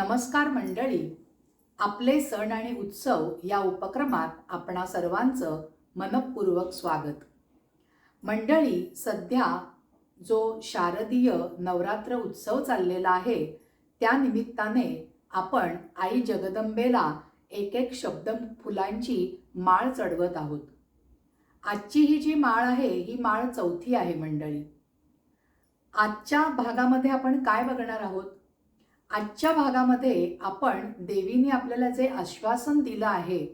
नमस्कार मंडळी. आपले सण आणि उत्सव या उपक्रमात आपणा सर्वांचं मनपूर्वक स्वागत. मंडळी सध्या जो शारदीय नवरात्र उत्सव चाललेला आहे त्या निमित्ताने आपण आई जगदंबेला एक एक शब्द फुलांची माळ चढवत आहोत. आजची ही जी माळ आहे ही माळ चौथी आहे मंडळी. आजच्या भागामध्ये आपण काय बघणार आहोत? आजच्या भागामध्ये आपण देवीने आपल्याला जे आश्वासन दिलं आहे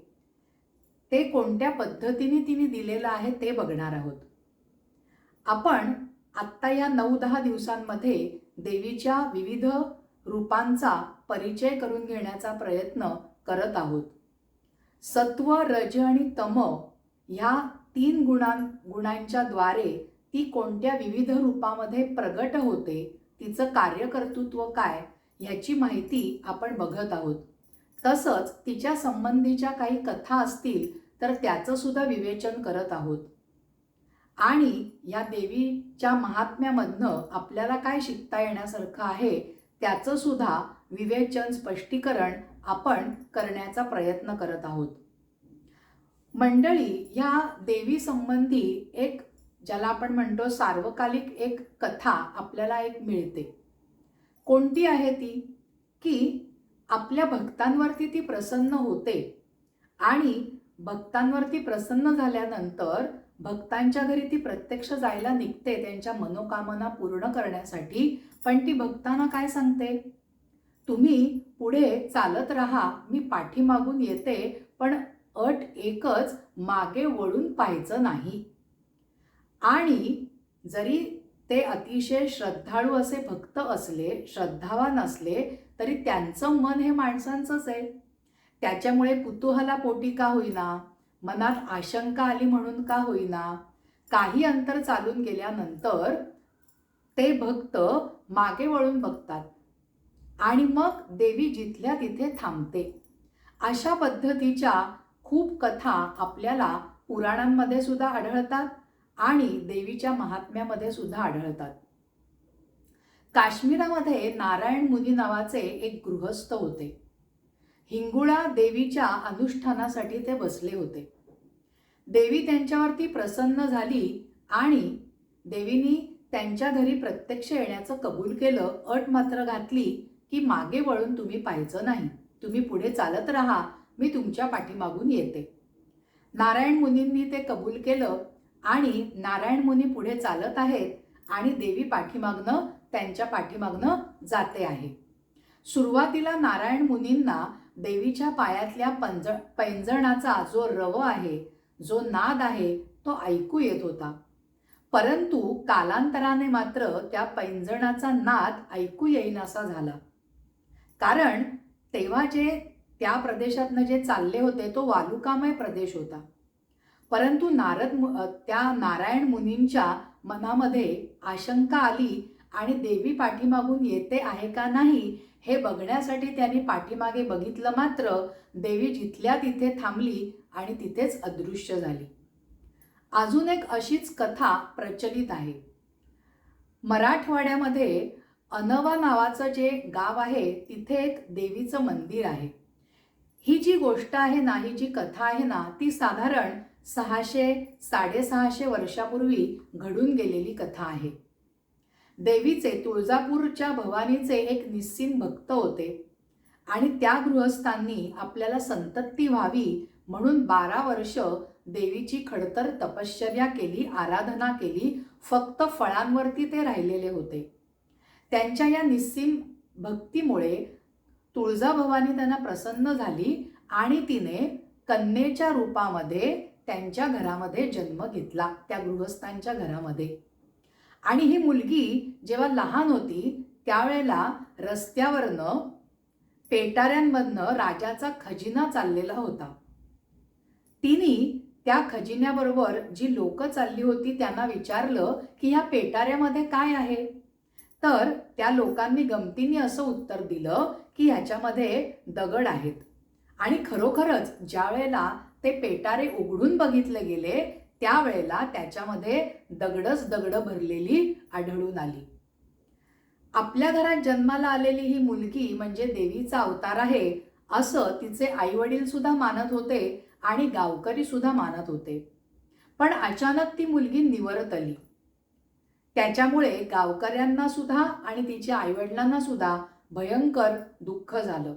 ते कोणत्या पद्धतीने तिने दिलेलं आहे ते बघणार आहोत. आपण आत्ता या नऊ दहा दिवसांमध्ये देवीच्या विविध रूपांचा परिचय करून घेण्याचा प्रयत्न करत आहोत. सत्व रज आणि तम ह्या तीन गुणां गुणांच्या द्वारे ती कोणत्या विविध रूपामध्ये प्रगट होते तिचं कार्यकर्तृत्व काय ह्याची माहिती आपण बघत आहोत. तसंच तिच्या संबंधीच्या काही कथा असतील तर त्याचं सुद्धा विवेचन करत आहोत. आणि या देवीच्या महात्म्यामधनं आपल्याला काय शिकता येण्यासारखं आहे त्याचं सुद्धा विवेचन स्पष्टीकरण आपण करण्याचा प्रयत्न करत आहोत. मंडळी ह्या देवीसंबंधी एक ज्याला आपण म्हणतो सार्वकालिक एक कथा आपल्याला एक मिळते. कोणती आहे ती? की आपल्या भक्तांवरती ती प्रसन्न होते. आणि भक्तांवरती प्रसन्न झाल्यानंतर भक्तांच्या घरी ती प्रत्यक्ष जायला निघते त्यांच्या मनोकामना पूर्ण करण्यासाठी. पण ती भक्तांना काय सांगते? तुम्ही पुढे चालत राहा मी पाठीमागून येते पण अट एकच मागे वळून पाहायचं नाही. आणि जरी ते अतिशय श्रद्धाळू असे भक्त असले श्रद्धावान असले तरी त्यांचं मन हे माणसांचंच आहे. त्याच्यामुळे कुतूहलापोटी का होईना? मनात आशंका आली म्हणून का होईना? काही अंतर चालून गेल्यानंतर ते भक्त मागे वळून बघतात. आणि मग देवी जिथल्या तिथे थांबते. अशा पद्धतीच्या खूप कथा आपल्याला पुराणांमध्ये सुद्धा आढळतात. आणि देवीच्या महात्म्यामध्ये सुद्धा आढळतात. काश्मीरामध्ये नारायण मुनी नावाचे एक गृहस्थ होते. हिंगुळा देवीच्या अनुष्ठानासाठी ते बसले होते. देवी त्यांच्यावरती प्रसन्न झाली आणि देवीनी त्यांच्या घरी प्रत्यक्ष येण्याचं कबूल केलं अट मात्र घातली की मागे वळून तुम्ही पाहायचं नाही. तुम्ही पुढे चालत राहा मी तुमच्या पाठीमागून येते. नारायण मुनींनी ते कबूल केलं आणि नारायण मुनी पुढे चालत आहेत आणि देवी पाठीमागनं त्यांच्या पाठीमागनं जाते आहे. सुरुवातीला नारायण मुनींना देवीच्या पायातल्या पंज पैंजणाचा जो रव आहे जो नाद आहे तो ऐकू येत होता. परंतु कालांतराने मात्र त्या पैंजणाचा नाद ऐकू येईनासा झाला. कारण तेव्हा जे त्या प्रदेशातनं जे चालले होते तो वालुकामय प्रदेश होता. परंतु नारद त्या नारायण मुनींच्या मनामध्ये आशंका आली आणि देवी पाठीमागून येते आहे का नाही हे बघण्यासाठी त्यांनी पाठीमागे बघितलं मात्र देवी जिथल्या तिथे थांबली आणि तिथेच अदृश्य झाली. अजून एक अशीच कथा प्रचलित आहे. मराठवाड्यामध्ये अनवा नावाचं जे गाव आहे तिथे एक देवीचं मंदिर आहे. ही जी गोष्ट आहे ना ही जी कथा आहे ना ती साधारण सहाशे साडेसहाशे वर्षापूर्वी घडून गेलेली कथा आहे. देवीचे तुळजापूरच्या भवानीचे एक निस्सीम भक्त होते आणि त्या गृहस्थांनी आपल्याला संतत्ती व्हावी म्हणून बारा वर्ष देवीची खडतर तपश्चर्या केली आराधना केली फक्त फळांवरती ते राहिलेले होते. त्यांच्या या निस्सीम भक्तीमुळे तुळजाभवानी त्यांना प्रसन्न झाली आणि तिने कन्येच्या रूपामध्ये त्यांच्या घरामध्ये जन्म घेतला त्या गृहस्थांच्या घरामध्ये. आणि ही मुलगी जेव्हा लहान होती त्यावेळेला रस्त्यावरनं पेटाऱ्यांमधनं राजाचा खजिना चाललेला होता. तिने त्या खजिन्याबरोबर जी लोक चालली होती त्यांना विचारलं की ह्या पेटाऱ्यामध्ये काय आहे? तर त्या लोकांनी गमतीने असं उत्तर दिलं की ह्याच्यामध्ये दगड आहेत. आणि खरोखरच ज्या वेळेला ते पेटारे उघडून बघितले गेले त्यावेळेला त्याच्यामध्ये दगडच दगड भरलेली आढळून आली. आपल्या घरात जन्माला आलेली ही मुलगी म्हणजे देवीचा अवतार आहे असं तिचे आई वडील सुद्धा मानत होते आणि गावकरी सुद्धा मानत होते. पण अचानक ती मुलगी निवरत आली. त्याच्यामुळे गावकऱ्यांना सुद्धा आणि तिच्या आईवडिलांना सुद्धा भयंकर दुःख झालं.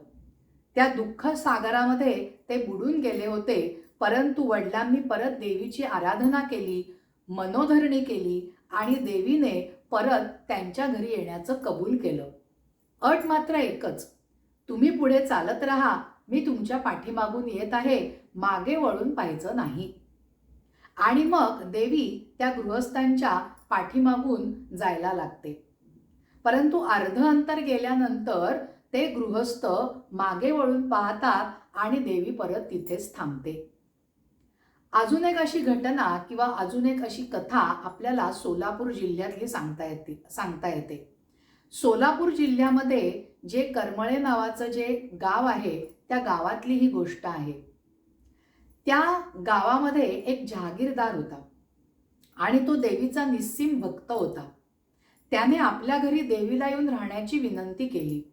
त्या दुःख सागरामध्ये ते बुडून गेले होते. परंतु वडिलांनी परत देवीची आराधना केली मनोधरणी केली आणि देवीने परत त्यांच्या घरी येण्याचं कबूल केलं. अट मात्र एकच तुम्ही पुढे चालत राहा मी तुमच्या पाठीमागून येत आहे मागे वळून पाहायचं नाही. आणि मग देवी त्या गृहस्थांच्या पाठीमागून जायला लागते. परंतु अर्ध अंतर गेल्यानंतर ते गृहस्थ मागे वळून पाहतात आणि देवी परत तिथेच थांबते. अजून एक अशी घटना किंवा अजून एक अशी कथा आपल्याला सोलापूर जिल्ह्यातली सांगता येते सांगता येते. सोलापूर जिल्ह्यामध्ये जे करमळे नावाचं जे गाव आहे त्या गावातली ही गोष्ट आहे. त्या गावामध्ये एक जहागीरदार होता आणि तो देवीचा निस्सीम भक्त होता. त्याने आपल्या घरी देवीला येऊन राहण्याची विनंती केली.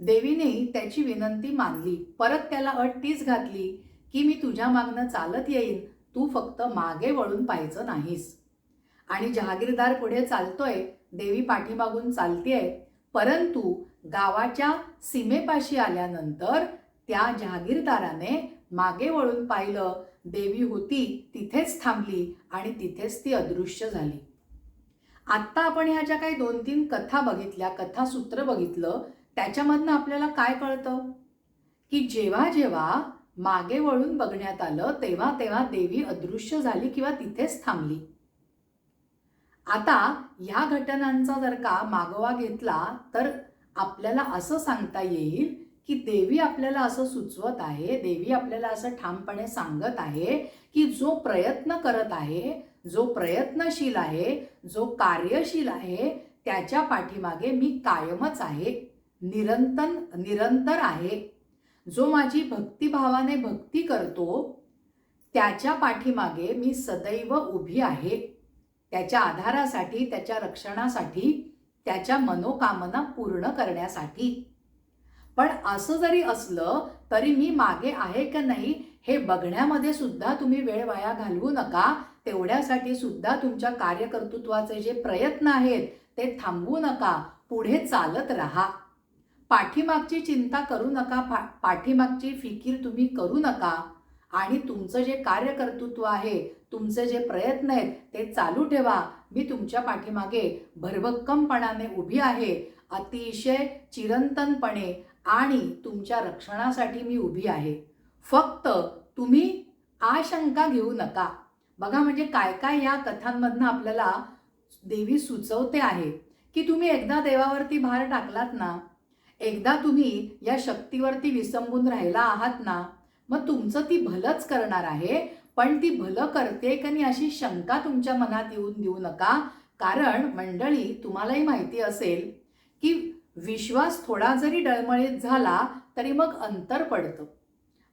देवीने त्याची विनंती मानली. परत त्याला अट तीच घातली की मी तुझ्या मागनं चालत येईन. तू फक्त मागे वळून पाहायचं नाहीस. आणि जहागीरदार पुढे चालतोय देवी पाठीमागून चालतेय. परंतु गावाच्या सीमेपाशी आल्यानंतर त्या जहागीरदाराने मागे वळून पाहिलं. देवी होती तिथेच थांबली आणि तिथेच ती अदृश्य झाली. आत्ता आपण ह्या ज्या काही दोन तीन कथा बघितल्या. कथासूत्र बघितलं. त्याच्यामधनं आपल्याला काय कळतं? की जेव्हा जेव्हा मागे वळून बघण्यात आलं तेव्हा तेव्हा देवी अदृश्य झाली किंवा तिथेच थांबली. आता ह्या घटनांचा जर का मागोवा घेतला तर आपल्याला असं सांगता येईल की देवी आपल्याला असं सुचवत आहे देवी आपल्याला असं ठामपणे सांगत आहे की जो प्रयत्न करत आहे जो प्रयत्नशील आहे जो कार्यशील आहे त्याच्या पाठीमागे मी कायमच आहे. निरंतर निरंतर आहे. जो माझी भक्तिभावाने भक्ती करतो त्याच्या पाठीमागे मी सदैव उभी आहे. त्याच्या आधारासाठी त्याच्या रक्षणासाठी त्याच्या मनोकामना पूर्ण करण्यासाठी. पण असं जरी असलं तरी मी मागे आहे का नाही हे बघण्यामध्ये सुद्धा तुम्ही वेळ वाया घालवू नका. तेवढ्यासाठी सुद्धा तुमच्या कार्यकर्तृत्वाचे जे प्रयत्न आहेत ते थांबवू नका. पुढे चालत राहा. पाठीमागची चिंता करू नका पा पाठीमागची फिकीर तुम्ही करू नका. आणि तुमचं जे कार्यकर्तृत्व आहे तुमचे जे प्रयत्न आहेत ते चालू ठेवा. मी तुमच्या पाठीमागे भरभक्कमपणाने उभी आहे अतिशय चिरंतनपणे आणि तुमच्या रक्षणासाठी मी उभी आहे. फक्त तुम्ही आशंका घेऊ नका. बघा म्हणजे काय काय या कथांमधनं आपल्याला देवी सुचवते आहे की तुम्ही एकदा देवावरती भार टाकलात ना एकदा तुम्ही या शक्तीवरती विसंबून राहिला आहात ना मग तुमचं ती भलंच करणार आहे पण ती भलं करते का नाही अशी शंका तुमच्या मनात येऊन देऊ नका. कारण मंडळी तुम्हालाही माहिती असेल की विश्वास थोडा जरी डळमळीत झाला तरी मग अंतर पडतं.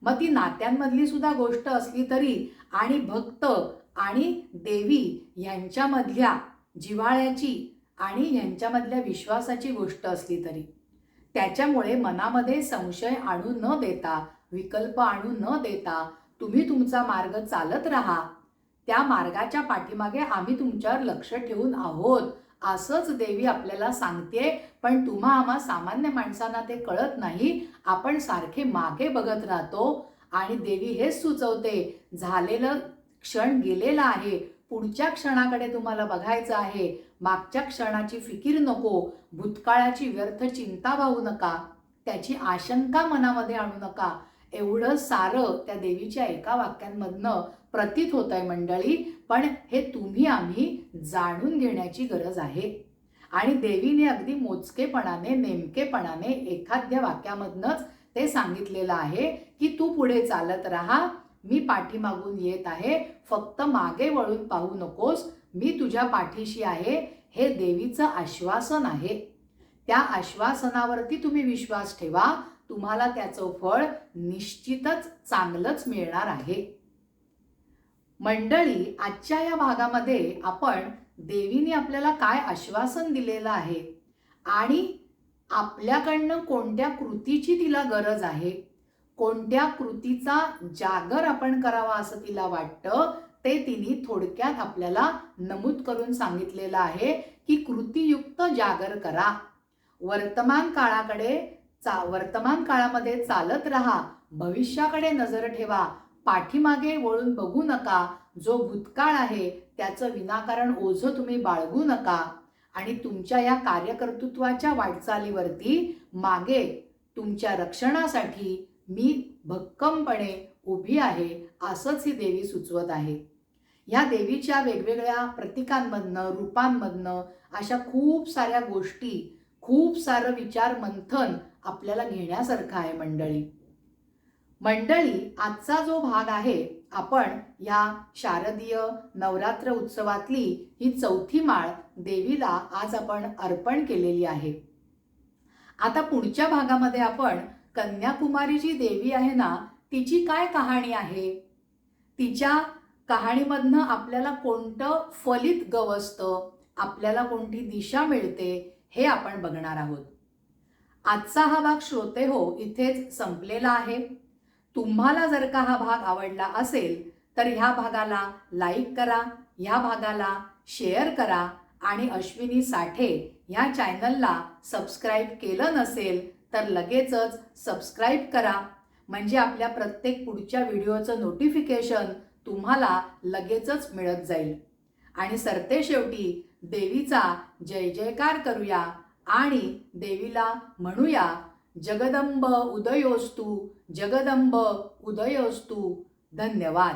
मग ती नात्यांमधली सुद्धा गोष्ट असली तरी आणि भक्त आणि देवी यांच्यामधल्या जिव्हाळ्याची आणि यांच्यामधल्या विश्वासाची गोष्ट असली तरी. त्याच्यामुळे मनामध्ये संशय आणू न देता विकल्प आणू न देता तुम्ही तुमचा मार्ग चालत राहा. त्या मार्गाच्या पाठीमागे आम्ही तुमच्यावर लक्ष ठेवून आहोत असंच देवी आपल्याला सांगते पण तुम्हा आम्हा सामान्य माणसांना ते कळत नाही. आपण सारखे मागे बघत राहतो आणि देवी हेच सुचवते झालेलं क्षण गेलेला आहे. पुढच्या क्षणाकडे तुम्हाला बघायचं आहे. मागच्या क्षणाची फिकीर नको भूतकाळाची व्यर्थ चिंता वाहू नका त्याची आशंका मनामध्ये आणू नका. एवढं सारं त्या देवीच्या एका वाक्यांमधनं प्रतीत होत आहे मंडळी पण हे तुम्ही आम्ही जाणून घेण्याची गरज आहे. आणि देवीने अगदी मोजकेपणाने नेमकेपणाने एखाद्या वाक्यामधनंच ते सांगितलेलं आहे की तू पुढे चालत राहा मी पाठीमागून येत आहे. फक्त मागे वळून पाहू नकोस. मी तुझ्या पाठीशी आहे. हे देवीचं आश्वासन आहे. त्या आश्वासनावरती तुम्ही विश्वास ठेवा. तुम्हाला त्याचं फळ निश्चितच चांगलंच मिळणार आहे. मंडळी आजच्या या भागामध्ये आपण देवीने आपल्याला काय आश्वासन दिलेलं आहे? आणि आपल्याकडनं कोणत्या कृतीची तिला गरज आहे? कोणत्या कृतीचा जागर आपण करावा असं तिला वाटतं ते तिने थोडक्यात आपल्याला नमूद करून सांगितलेलं आहे की कृतीयुक्त जागर करा. वर्तमान काळाकडे चा वर्तमान काळामध्ये चालत राहा भविष्याकडे नजर ठेवा पाठीमागे वळून बघू नका जो भूतकाळ आहे त्याचं विनाकारण ओझं तुम्ही बाळगू नका. आणि तुमच्या या कार्यकर्तृत्वाच्या वाटचालीवरती मागे तुमच्या रक्षणासाठी मी भक्कमपणे उभी आहे असंच ही देवी सुचवत आहे. ह्या देवीच्या वेगवेगळ्या प्रतीकांमधनं रूपांमधनं अशा खूप साऱ्या गोष्टी खूप सारं विचार मंथन आपल्याला घेण्यासारखं आहे मंडळी. मंडळी आजचा जो भाग आहे आपण या शारदीय नवरात्र उत्सवातली ही चौथी माळ देवीला आज आपण अर्पण केलेली आहे. आता पुढच्या भागामध्ये आपण कन्याकुमारी जी देवी आहे ना तिची काय कहाणी आहे? तिच्या कहाणीमधनं आपल्याला कोणतं फलित गवसतं आपल्याला कोणती दिशा मिळते हे आपण बघणार आहोत. आजचा हा भाग श्रोते हो इथेच संपलेला आहे. तुम्हाला जर का हा भाग आवडला असेल तर ह्या भागाला लाईक करा ह्या भागाला शेअर करा आणि अश्विनी साठे ह्या चॅनलला सबस्क्राईब केलं नसेल तर लगेचच सबस्क्राईब करा. म्हणजे आपल्या प्रत्येक पुढच्या व्हिडिओचं नोटिफिकेशन तुम्हाला लगेचच मिळत जाईल. आणि सरते शेवटी देवीचा जय जयकार करूया आणि देवीला म्हणूया जगदंब उदयोस्तु जगदंब उदयोस्तु. धन्यवाद.